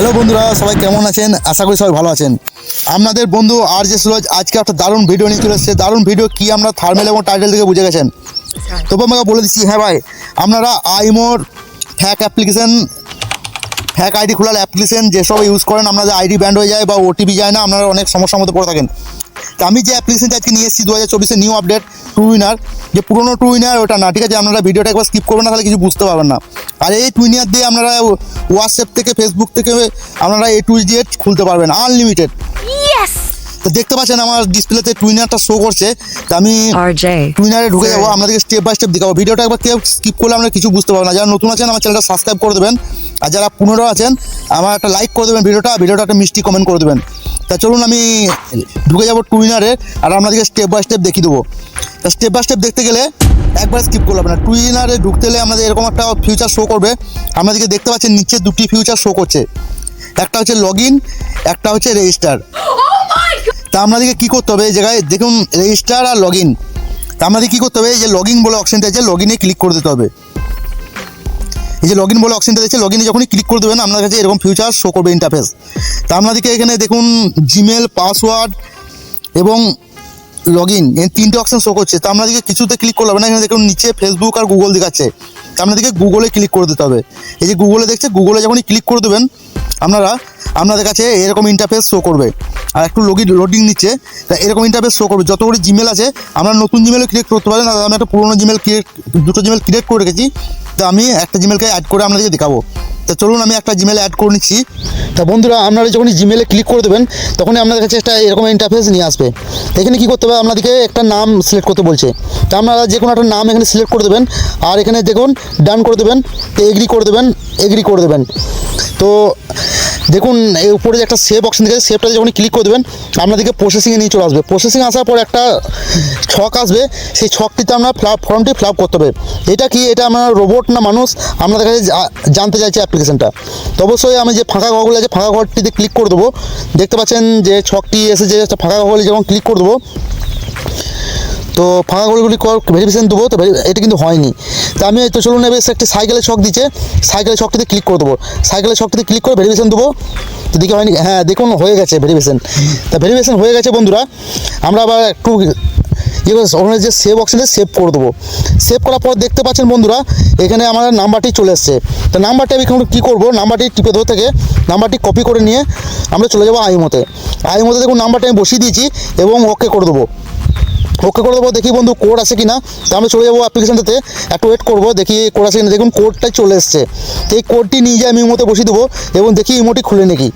Hello বন্ধুরা সবাই কেমন আছেন? আশা করি সবাই ভালো আছেন। আপনাদের বন্ধু আর যে সুরজ আজকে একটা দারুণ ভিডিও নিয়ে চলে এসেছে। দারুণ ভিডিও কি আমরা থার্মেল এবং টাইটেল থেকে বুঝে গেছেন? তবু আমাকে বলে দিচ্ছি হ্যাঁ ভাই আপনারা আইমোর হ্যাক অ্যাপ্লিকেশান হ্যাক আইডি খোলার অ্যাপ্লিকেশান যেসব ইউজ করেন আপনাদের আইডি ব্যান্ড হয়ে যায় বা ওটিপি যায় না আপনারা অনেক সমস্যার মধ্যে পড়ে থাকেন। আমি যে অ্যাপ্লিকেশনটা আজকে নিয়ে এসেছি দু হাজার চব্বিশে নিউ আপডেট টু উইনার যে পুরোনো টু উইনার ওটা না ঠিক আছে? আপনারা ভিডিওটা একবার স্কিপ করবেন না তাহলে কিছু বুঝতে পারবেন না। আর এই টু উইনার দিয়ে আপনারা হোয়াটসঅ্যাপ থেকে ফেসবুক থেকে আপনারা এ টু জেড খুলতে পারবেন আনলিমিটেড তো দেখতে পাচ্ছেন আমার ডিসপ্লেতে টুইনারটা শো করছে। তো আমি. টুইনারে ঢুকে যাব আপনাদেরকে স্টেপ বাই স্টেপ দেখাবো। ভিডিওটা একবার কেউ স্কিপ করলে আমরা কিছু বুঝতে পারব না। যারা নতুন আছেন আমার চ্যানেলটা সাবস্ক্রাইব করে দেবেন। আর যারা পুনরাও আছেন আমার একটা লাইক করে দেবেন ভিডিওটা ভিডিওটা একটা মিষ্টি কমেন্ট করে দেবেন। তা চলুন আমি ঢুকে যাব টু টুইনারে আর আপনাদেরকে স্টেপ বাই স্টেপ দেখিয়ে দেবো। তা স্টেপ বাই স্টেপ দেখতে গেলে একবার স্কিপ করলাম না। টুইনারে ঢুকতে গেলে আমাদের এরকম একটা ফিউচার শো করবে। আপনাদেরকে দেখতে পাচ্ছেন নিচে দুটি ফিউচার শো করছে। একটা হচ্ছে লগ ইন একটা হচ্ছে রেজিস্টার তা আপনাদেরকে কী করতে হবে? এই জায়গায় দেখুন রেজিস্টার আর লগ ইন তা আমাদের কী করতে হবে? এই যে লগ ইন বলে অপশানটা আছে লগ ক্লিক করে দিতে হবে। এই যে লগ ইন বলে অপশনটা আছে লগ ইনে যখনই ক্লিক করে দেবেন, আপনার কাছে এরকম ফিউচার শো করবে ইন্টারফেস তা আপনাদেরকে এখানে দেখুন জিমেল পাসওয়ার্ড এবং লগ ইন এই তিনটে অপশন শো করছে। তা আপনাদেরকে কিছুতে ক্লিক করলে হবে না, এখানে দেখুন, নিচে ফেসবুক আর গুগল দেখাচ্ছে। তা আপনাদেরকে গুগলে ক্লিক করে দিতে হবে। এই যে গুগলে দেখছে গুগলে যখনই ক্লিক করে দেবেন, আপনারা, আপনাদের কাছে এরকম ইন্টারফেস শো করবে। আর একটু লগিন লোডিং নিচ্ছে, তা এরকম ইন্টারফেস শো করবে। যতগুলি জিমেল আছে, আমরা নতুন জিমেল ক্রিয়েট করতে পারেন, আর আমি একটা পুরোনো জিমেল ক্রিয়েট দুটো জিমেল ক্রিয়েট করে রেখেছি। তা আমি একটা জিমেলকে অ্যাড করে আপনাদেরকে দেখাবো। তো চলুন আমি একটা জিমেল অ্যাড করে নিচ্ছি। তা বন্ধুরা, আপনারা যখন জিমেলে ক্লিক করে দেবেন, তখনই আপনাদের কাছে একটা এরকম ইন্টারফেস নিয়ে আসবে। এখানে কী করতে হবে? আপনাদেরকে একটা নাম সিলেক্ট করতে বলছে। তা আপনারা যে কোনো একটা নাম এখানে সিলেক্ট করে দেবেন। আর এখানে দেখুন ডান করে দেবেন এগ্রি করে দেবেন এগ্রি করে দেবেন। তো দেখুন, এই উপরে যে একটা সেভ অপশন দেখে সেভটাতে যখন ক্লিক করে দেবেন, আপনাদেরকে প্রসেসিংয়ে নিয়ে চলে আসবে। প্রসেসিং আসার পর একটা ছক আসবে, সেই ছকটিতে আপনার ফ্লাপ ফর্মটি ফিল করতে হবে। এটা কি? এটা আমার রোবট না মানুষ? আপনাদের কাছে জানতে চাইছে অ্যাপ্লিকেশনটা তো অবশ্যই আমি যে ফাঁকা ঘরগুলো আছে, ফাঁকা ঘরটিতে ক্লিক করে দেবো। দেখতে পাচ্ছেন যে ছকটি এসে যে ফাঁকা ঘরে যখন ক্লিক করে দেবো তো ফাঁকা গলিগুলি ভেরিফিকেশন দেবো, তো এটা কিন্তু হয়নি। তো আমি তো চলুন এবার একটি সাইকেলের ছক দিচ্ছে। সাইকেলের ছকটিতে ক্লিক করে দেবো। সাইকেলের ছকটিতে ক্লিক করে ভেরিফিকেশন দেবো। তো দেখি হয়নি হ্যাঁ দেখুন, হয়ে গেছে ভেরিফিকেশান তা ভেরিফিকেশন হয়ে গেছে, বন্ধুরা। আমরা আবার একটু ইয়ে ওখানে যে সেভ অপশানে সেভ করে দেবো। সেভ করার পর দেখতে পাচ্ছেন, বন্ধুরা, এখানে আমার নাম্বারটি চলে এসছে। তো নাম্বারটি আমি এখন কী করব? নাম্বারটি টিপে দেবো থেকে। নাম্বারটি কপি করে নিয়ে আমরা চলে যাব আইমোতে আইমোতে দেখুন নাম্বারটি আমি বসিয়ে দিয়েছি এবং ওকে করে দেবো। ওকে করে দেবো, দেখি বন্ধু কোড আছে কি না তো আমি চলে যাব অ্যাপ্লিকেশনটাতে একটু ওয়েট করব, দেখি কোড আছে কিনা। দেখুন কোডটাই চলে এসছে। তো এই কোডটি নিয়ে যাই আমি ইমোতে বসিয়ে দেবো এবং দেখি ইমোটি খুলে নাকি।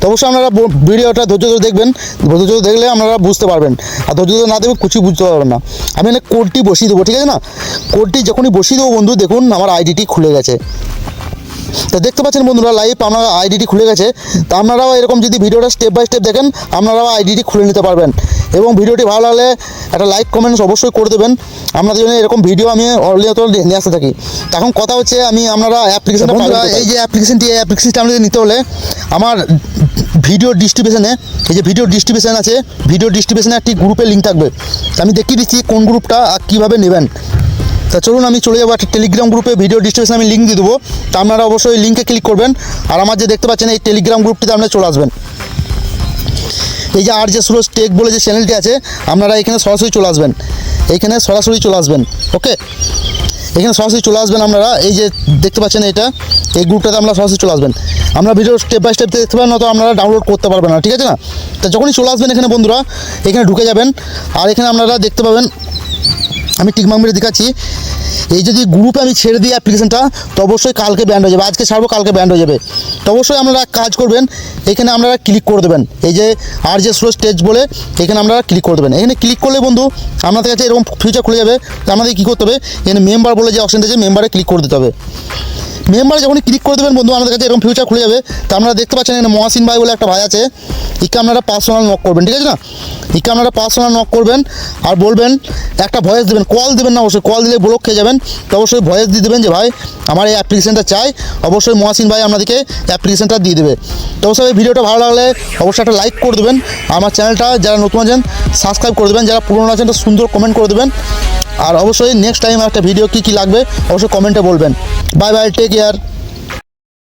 তো অবশ্যই আপনারা ভিডিওটা ধৈর্য ধরে দেখবেন। ধৈর্য ধরে দেখলে আপনারা বুঝতে পারবেন। আর ধৈর্য ধরে না দেখবেন কিছু বুঝতে পারবেন না। আমি এখানে কোডটি বসিয়ে দেবো, ঠিক আছে না? কোডটি যখনই বসিয়ে দেবো বন্ধু, দেখুন আমার আইডিটি খুলে গেছে। তো দেখতে পাচ্ছেন বন্ধুরা লাইভ আপনারা আইডিটি খুলে গেছে। তা আপনারাও এরকম যদি ভিডিওটা স্টেপ বাই স্টেপ দেখেন আপনারাও আইডিটি খুলে নিতে পারবেন। এবং ভিডিওটি ভালো লাগলে একটা লাইক কমেন্টস অবশ্যই করে দেবেন। আপনাদের জন্য এরকম ভিডিও আমি অলিয়ত নিয়ে আসতে থাকি। তা এখন কথা হচ্ছে আমি আপনারা অ্যাপ্লিকেশনটা বন্ধুরা এই যে অ্যাপ্লিকেশনটি এই অ্যাপ্লিকেশনটা আমাদের নিতে হলে আমার ভিডিও ডিস্ট্রিবিউশনে এই যে ভিডিও ডিস্ট্রিবিউশন আছে ভিডিও ডিস্ট্রিবিউশনে একটি গ্রুপের লিঙ্ক থাকবে। তা আমি দেখিয়ে দিচ্ছি কোন গ্রুপটা আর কীভাবে নেবেন। তা চলুন আমি চলে যাব একটা টেলিগ্রাম গ্রুপে ভিডিও ডিস্ট্রিবিউশন আমি লিঙ্ক দিয়ে দেবো। তা আপনারা অবশ্যই লিঙ্কে ক্লিক করবেন। আর আমার যে দেখতে পাচ্ছেন এই টেলিগ্রাম গ্রুপটিতে আপনারা চলে আসবেন। এই যে আর যে সুরজ টেক বলে যে চ্যানেলটি আছে, আপনারা এখানে সরাসরি চলে আসবেন। এইখানে সরাসরি চলে আসবেন ওকে এখানে সরাসরি চলে আসবেন আপনারা। এই যে দেখতে পাচ্ছেন এটা, এই গ্রুপটাতে আপনারা সরাসরি চলে আসবেন। আমরা ভিডিও স্টেপ বাই স্টেপ দেখতে পাবেন নয়তো আপনারা ডাউনলোড করতে পারবেন না, ঠিক আছে না? তা যখনই চলে আসবেন এখানে বন্ধুরা, এখানে ঢুকে যাবেন। আর এখানে আপনারা দেখতে পাবেন আমি টিকমাক মেরে দেখাচ্ছি এই যদি গ্রুপে আমি ছেড়ে দিই অ্যাপ্লিকেশনটা তো অবশ্যই কালকে ব্যান্ড হয়ে যাবে। আজকে ছাড়বো, কালকে ব্যান্ড হয়ে যাবে। তো অবশ্যই আপনারা কাজ করবেন, এখানে আপনারা ক্লিক করে দেবেন। এই যে আর যে স্লো স্টেজ বলে, এখানে আপনারা ক্লিক করে দেবেন। এখানে ক্লিক করলে বন্ধু আপনাদের কাছে এরকম ফিউচার খুলে যাবে। তো আমাদের কী করতে হবে? এখানে মেম্বার বলে যে অপশানটা আছে মেম্বারে ক্লিক করে দিতে হবে। মেম্বারে যখন ক্লিক করে দেবেন বন্ধু, আমাদের কাছে এরকম ফিউচার খুলে যাবে। তো আপনারা দেখতে পাচ্ছেন এখানে মহাসিন ভাই বলে একটা ভাই আছে। ইকে আপনারা পার্সোনাল নক করবেন, ঠিক আছে না? ইকে আপনারা পার্সোনাল নক করবেন আর বলবেন, একটা ভয়েস দেবেন কল দেবেন না অবশ্যই কল দিলে ব্লক খেয়ে যাবেন। তো অবশ্যই ভয়েস দিয়ে দেবেন যে, ভাই, আমার এই অ্যাপ্লিকেশনটা চাই। অবশ্যই মহাসিন ভাই আপনাদেরকে অ্যাপ্লিকেশনটা দিয়ে দেবে। তো অবশ্যই এই ভিডিওটা ভালো লাগলে অবশ্যই একটা লাইক করে দেবেন। আমার চ্যানেলটা যারা নতুন আছেন সাবস্ক্রাইব করে দেবেন। যারা পুরনো আছেন সুন্দর কমেন্ট করে দেবেন। আর অবশ্যই নেক্সট টাইম একটা ভিডিও কী কী লাগবে, অবশ্যই কমেন্টে বলবেন। Bye bye take care